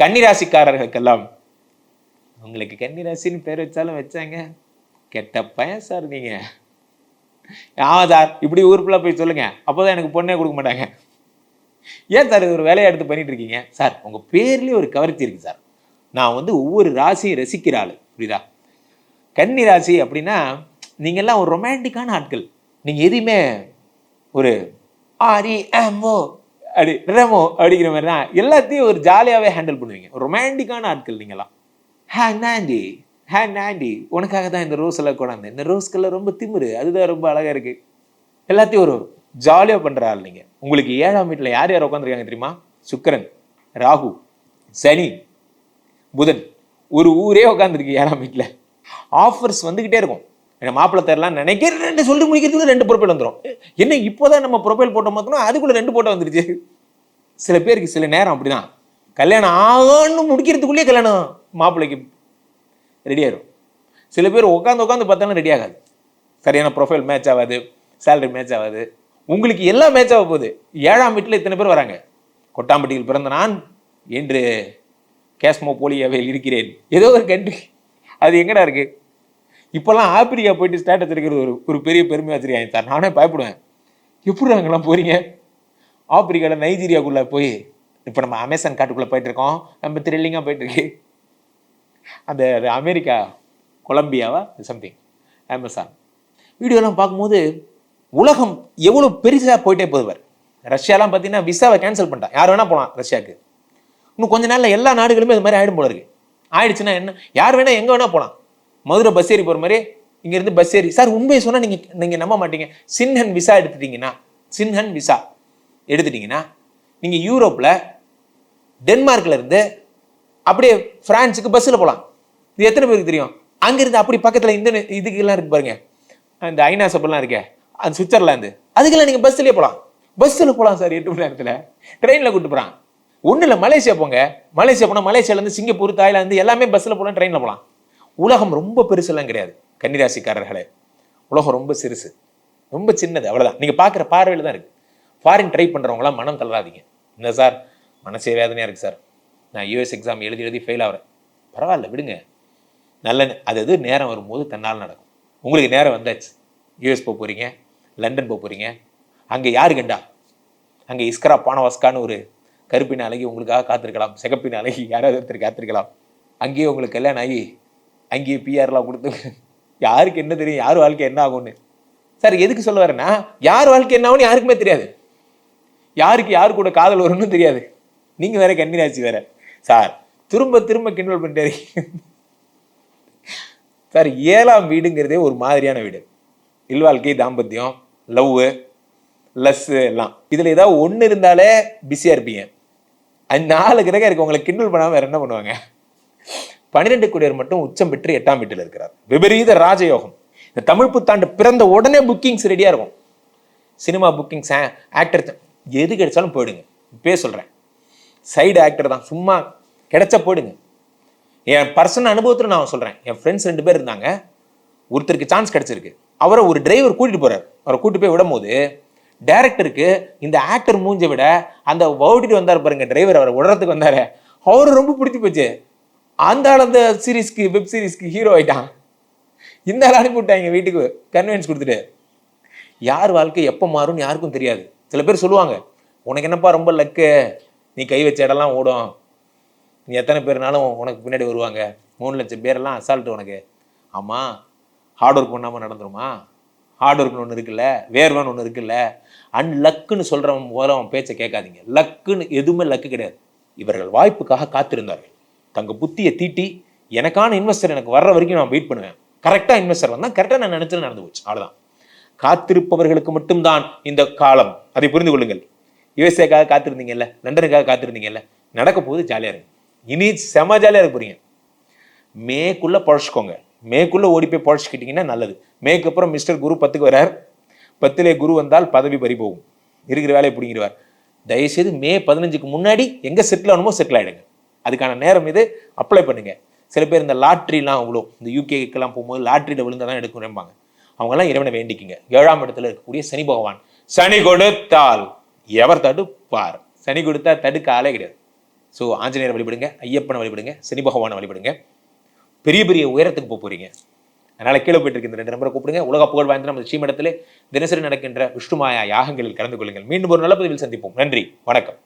கன்னிராசிக்காரர்களுக்கெல்லாம் உங்களுக்கு கன்னிராசின்னு பேர் வச்சாலும் வச்சாங்க. கெட்ட பையன் சார் நீங்க. ஆமாம் சார் இப்படி ஊருக்குள்ள போய் சொல்லுங்க. அப்போதான் எனக்கு பொண்ணே கொடுக்க மாட்டாங்க. ஏன் சார் இது ஒரு வேலையை எடுத்து பண்ணிட்டு இருக்கீங்க? சார் உங்க பேர்லேயே ஒரு கவர்ச்சி இருக்கு சார் நான் வந்து ஒவ்வொரு ராசியும் ரசிக்கிற ஆள். புரியுதா? கன்னி ராசி அப்படின்னா நீங்க எல்லாம் ஒரு ரொமான்டிக்கான ஆட்கள். நீங்க எதையுமே ஒரு ஆரி ஆமோ அப்படி ரெமோ அப்படிங்கிற மாதிரி தான் எல்லாத்தையும் ஒரு ஜாலியாகவே ஹேண்டில் பண்ணுவீங்க. ரொமான்டிக்கான ஆட்கள் நீங்களாம் ஹே நாண்டி ஹே நாண்டி உனக்காக தான் இந்த ரோஸ் எல்லாம் கொண்டாந்து இந்த ரோஸ் கலர் ரொம்ப திமிரு. அதுதான் ரொம்ப அழகாக இருக்குது எல்லாத்தையும் ஒரு ஜாலியாக பண்ணுற ஆள் நீங்கள் உங்களுக்கு ஏழாம் வீட்டில் யார் யார் உட்காந்துருக்காங்க தெரியுமா? சுக்கிரன் ராகு சனி புதன். ஒரு ஊரே உட்காந்துருக்கு ஏழாம் வீட்டில் ஆஃபர்ஸ் வந்துக்கிட்டே இருக்கும். எனக்கு மாப்பிள்ளை தரலாம் நினைக்கிறேன் ரெண்டு சொல்லிட்டு முடிக்கிறதுக்கு ரெண்டு ப்ரொஃபைல் வந்துடும் என்ன இப்போதான் நம்ம ப்ரொஃபைல் போட்டோம் பார்த்தோம்னா அதுக்குள்ள ரெண்டு போட்டோ வந்துருச்சு. சில பேருக்கு சில நேரம் அப்படிதான். கல்யாணம் ஆகணும்னு முடிக்கிறதுக்குள்ளேயே கல்யாணம் மாப்பிள்ளைக்கு ரெடி ஆயிடும் சில பேர் உட்காந்து உட்காந்து பார்த்தாலும் ரெடி ஆகாது. சரியான ப்ரொஃபைல் மேட்ச் ஆகாது சேலரி மேட்ச் ஆகாது. உங்களுக்கு எல்லாம் மேட்ச் ஆக போகுது. ஏழாம் வீட்டில் இத்தனை பேர் வராங்க. கொட்டாம்பட்டியில் பிறந்த நான் என்று கேஸ்மோ போலியாவில் இருக்கிறேன். ஏதோ ஒரு கண்ட்ரி அது எங்கடா இருக்குது இப்போல்லாம் ஆப்பிரிக்கா போயிட்டு ஸ்டேட்டஸ் எடுக்கிறது ஒரு ஒரு பெரிய பெருமை வச்சிருக்காங்க சார். நானே பயப்படுவேன். எப்படி அங்கெல்லாம் போறீங்க? ஆப்பிரிக்காவில் நைஜீரியாக்குள்ளே போய் இப்போ நம்ம அமேசான் காட்டுக்குள்ளே போயிட்டுருக்கோம் நம்ம த்ரில்லிங்காக போயிட்டுருக்கு அந்த அது அமெரிக்கா கொலம்பியாவா? சம்திங் அமேசான் வீடியோலாம் பார்க்கும்போது உலகம் எவ்வளோ பெருசாக போயிட்டே போதுவார் ரஷ்யாலாம் பார்த்தீங்கன்னா விசாவை கேன்சல் பண்ணிட்டான். யார் வேணால் போகலாம் ரஷ்யாவுக்கு. இன்னும் கொஞ்ச நாளில் எல்லா நாடுகளுமே இது மாதிரி ஆகிடும் போல இருக்கு. ஆயிடுச்சுன்னா என்ன? யார் வேணால் எங்கே வேணால் போகலாம் மதுரை பஸ் ஏறி போகிற மாதிரி இங்கேருந்து பஸ் ஏறி. சார் உண்மையை சொன்னால் நீங்கள் நீங்கள் நம்ப மாட்டீங்க. சின்ஹன் விசா எடுத்துட்டீங்கன்னா சின்ஹன் விசா எடுத்துட்டீங்கன்னா நீங்கள் யூரோப்பில் டென்மார்க்கில் இருந்து அப்படியே ஃப்ரான்ஸுக்கு பஸ்ஸில் போகலாம் இது எத்தனை பேருக்கு தெரியும்? அங்கேருந்து அப்படி பக்கத்தில் இந்த இதுக்கெல்லாம் இருக்கு பாருங்க. அந்த ஐநா சப்பெல்லாம் இருக்கே அந்த சுவிட்சர்லாந்து அதுக்கெல்லாம் நீங்கள் பஸ்ஸிலே போகலாம் பஸ்ஸில் போகலாம் சார் எட்டு மணி நேரத்தில். ட்ரெயினில் கூட்டு போகிறான் ஒன்றும் இல்லை மலேசியா போங்க. மலேசியா போனால் மலேசியாலேருந்து சிங்கப்பூர் தாய்லாந்து எல்லாமே பஸ்ஸில் போகலாம் ட்ரெயினில் போகலாம் உலகம் ரொம்ப பெருசெல்லாம் கிடையாது கன்னிராசிக்காரர்களே. உலகம் ரொம்ப சிறுசு. ரொம்ப சின்னது அவ்வளோதான் நீங்கள் பார்க்குற பார்வையில் தான் இருக்குது ஃபாரின் ட்ரை பண்ணுறவங்களாம் மனம் தளராதிங்க. என்ன சார்? மனசே வேதனையாக இருக்குது சார். நான் யூஎஸ் எக்ஸாம் எழுதி எழுதி ஃபெயில் ஆகிறேன் பரவாயில்ல விடுங்க. நல்ல அது அது நேரம் வரும்போது தன்னால் நடக்கும். உங்களுக்கு நேரம் வந்தாச்சு. யூஎஸ் போக போகிறீங்க லண்டன் போக போகிறீங்க அங்கே யார் கண்டா? அங்கே இஸ்கரா பானவாஸ்கான்னு ஒரு கருப்பின அழகி உங்களுக்காக காத்திருக்கலாம். சிகப்பின அழகி யாராவது ஒருத்தர் காத்திருக்கலாம். அங்கேயே உங்களுக்கு கல்யாணம் ஆகி அங்கேயே பிஆர்லாம் கொடுத்து யாருக்கு என்ன தெரியும் யார் வாழ்க்கை என்ன ஆகும்னு. சார் எதுக்கு சொல்ல வரேன்னா யார் வாழ்க்கை என்ன ஆகும்னு யாருக்குமே தெரியாது. யாருக்கு யார் கூட காதல் வரும்னு தெரியாது. நீங்கள் வேற கன்னிராசி வேற. சார் திரும்ப திரும்ப கிண்டல் பண்ணிட்டே சார் ஏழாம் வீடுங்கிறதே ஒரு மாதிரியான வீடு. இல்வாழ்க்கை தாம்பத்தியம் லவ் லஸ் எல்லாம். இதில் ஏதாவது ஒன்று இருந்தாலே பிஸியாக இருப்பீங்க. அந்த நாலு கிரகம் இருக்கு. உங்களை கிண்டல் பண்ணாமல் வேறு என்ன பண்ணுவாங்க? பன்னிரெண்டு குடியர் மட்டும் உச்சம் பெற்று எட்டாம் வீட்டில் இருக்கிறார். விபரீத ராஜயோகம். இந்த தமிழ் புத்தாண்டு பிறந்த உடனே புக்கிங்ஸ் ரெடியாக இருக்கும். சினிமா புக்கிங்ஸ் ஆக்டர் எது கிடைச்சாலும் போயிடுங்க. இப்பயே சொல்கிறேன் சைடு ஆக்டர் தான். சும்மா கிடைச்சா போயிடுங்க. என் பர்சனல் அனுபவத்தில் நான் சொல்கிறேன் என் ஃப்ரெண்ட்ஸ் ரெண்டு பேர் இருந்தாங்க. ஒருத்தருக்கு சான்ஸ் கிடச்சிருக்கு. அவரை ஒரு டிரைவர் கூட்டிகிட்டு போகிறார் அவரை கூட்டிட்டு போய் விடும்போது டேரக்டருக்கு இந்த ஆக்டர் மூஞ்சை விட அந்த ஓட்டிட்டு வந்தார் பாருங்க டிரைவர் அவரை விடுறதுக்கு வந்தார். அவரு ரொம்ப பிடிச்சி போச்சு. அந்த அந்த சீரிஸ்க்கு வெப் சீரிஸ்க்கு ஹீரோ ஆயிட்டான். இந்த ஆள் அனுப்பிவிட்டாங்க வீட்டுக்கு. கன்வீனியன்ஸ் கொடுத்துட்டு. யார் வாழ்க்கை எப்போ மாறும்னு யாருக்கும் தெரியாது. சில பேர் சொல்லுவாங்க உனக்கு என்னப்பா ரொம்ப லக்கு நீ கை வச்ச இடம்லாம் ஓடும். நீ எத்தனை பேர்னாலும் உனக்கு பின்னாடி வருவாங்க. மூணு லட்சம் பேரெல்லாம் அசால்ட்டு உனக்கு. ஆமாம் ஹார்ட் ஒர்க் பண்ணாமல் நடந்துருமா? ஹார்ட் ஒர்க்னு ஒன்று இருக்குல்ல. வேர்வான்னு ஒன்று இருக்குல்ல. அண்ட் லக்குன்னு சொல்கிறவன் முதல்ல அவன் பேச்சை கேட்காதீங்க. லக்குன்னு எதுவுமே லக்கு கிடையாது. இவர்கள் வாய்ப்புக்காக காத்திருந்தார்கள். தங்கள் புத்தியை தீட்டி எனக்கான இன்வெஸ்டர் எனக்கு வர்ற வரைக்கும் நான் வெயிட் பண்ணுவேன். கரெக்டாக இன்வெஸ்டர் வந்தால் கரெக்டாக நான் நினச்சது நடந்து போச்சு. அவ்வளோதான் காத்திருப்பவர்களுக்கு மட்டும்தான் இந்த காலம். அதை புரிந்து கொள்ளுங்கள். யுஎஸ்ஏக்காக காத்திருந்தீங்கல்ல லண்டனுக்காக காத்திருந்தீங்கல்ல நடக்க போகுது ஜாலியாக இருங்க இனி செம ஜாலியாக இருக்க போகிறீங்க மேக்குள்ளே பழச்சிக்கோங்க. மேக்குள்ளே ஓடி போய் பழச்சிக்கிட்டிங்கன்னா நல்லது. மேக்கு அப்புறம் மிஸ்டர் குரு பத்துக்கு வரார். பத்திலே குரு வந்தால் பதவி பறி போகும். இருக்கிற வேலையை பிடிங்கிடுவார். தயவுசெய்து மே பதினஞ்சுக்கு முன்னாடி எங்கே செட்டில் ஆகணுமோ செட்டில் ஆகிடுங்க அதுக்கான நேரம் இது. அப்ளை பண்ணுங்க. சில பேர் இந்த லாட்ரிலாம் அவ்வளோ இந்த யூகேக்கெல்லாம் போகும்போது லாட்ரியில் விழுந்தாதான் எடுக்கணும்பாங்க. அவங்கெல்லாம் இறைவனை வேண்டிக்கிங்க. ஏழாம் இடத்துல இருக்கக்கூடிய சனி பகவான். சனி கொடுத்தால் எவர் தடுப்பார்? சனி கொடுத்தா தடுக்க ஆளே கிடையாது. ஸோ ஆஞ்சநேயரை வழிபடுங்க ஐயப்பனை வழிபடுங்க சனி பகவானை வழிபடுங்க. பெரிய பெரிய உயரத்துக்கு போக போறீங்க. அதனால் கீழே போயிட்டு இருக்க இந்த ரெண்டு நம்பரை கூப்பிடுங்க. உலக புகழ் வாய்ந்த நம்ம ஸ்ரீமடத்தில் தினசரி நடக்கின்ற விஷ்ணுமாயா யாகங்களில் கலந்து கொள்ளுங்கள். மீண்டும் ஒரு நல்ல பதிவில் சந்திப்போம். நன்றி. வணக்கம்.